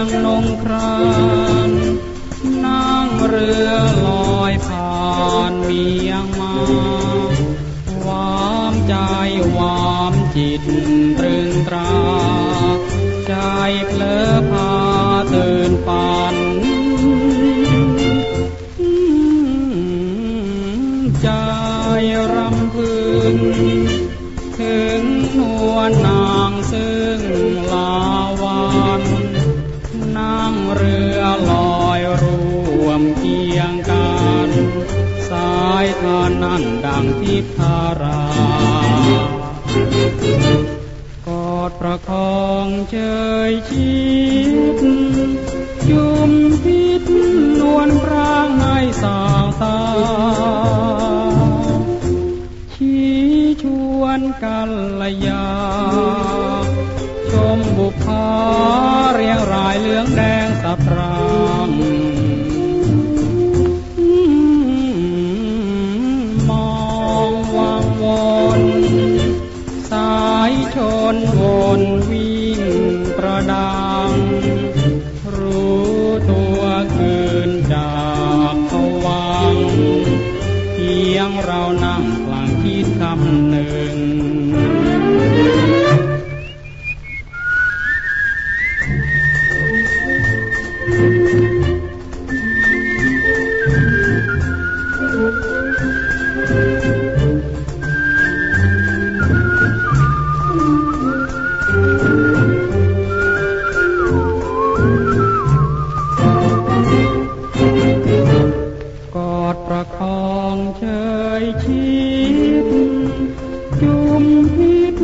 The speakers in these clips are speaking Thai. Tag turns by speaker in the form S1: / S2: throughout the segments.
S1: องนงครานนั่งเรือลอยผ่านเมียงมา วามใจวามจิตตรึงตรา ใจเพลอพาตื่นฝัน ใจรำพึง ถึงนวลนางซื้อ ทานนั่นดังทิพธารา กอดประคองเชยชิดจุมพิษนวลพรางให้สาวตา ชี้ชวนกันละยา ชมบุพาเรียงรายเหลืองแดงสะพรา ชนวนวิ่งประดัง รู้ตัวคืนจากผวังเพียงเรานั่งกลางที่คำหนึ่ง ยคิดจุมพิษ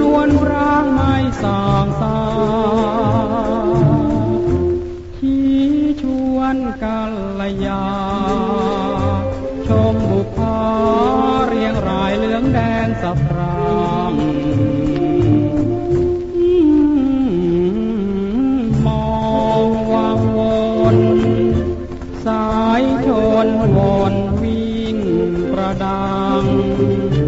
S1: นวนร่างไม่สางตาที่ชวนกัลยา ชมบุพาเรียงรายเหลืองแดงสับรางมองวังวน สายชนวน Padang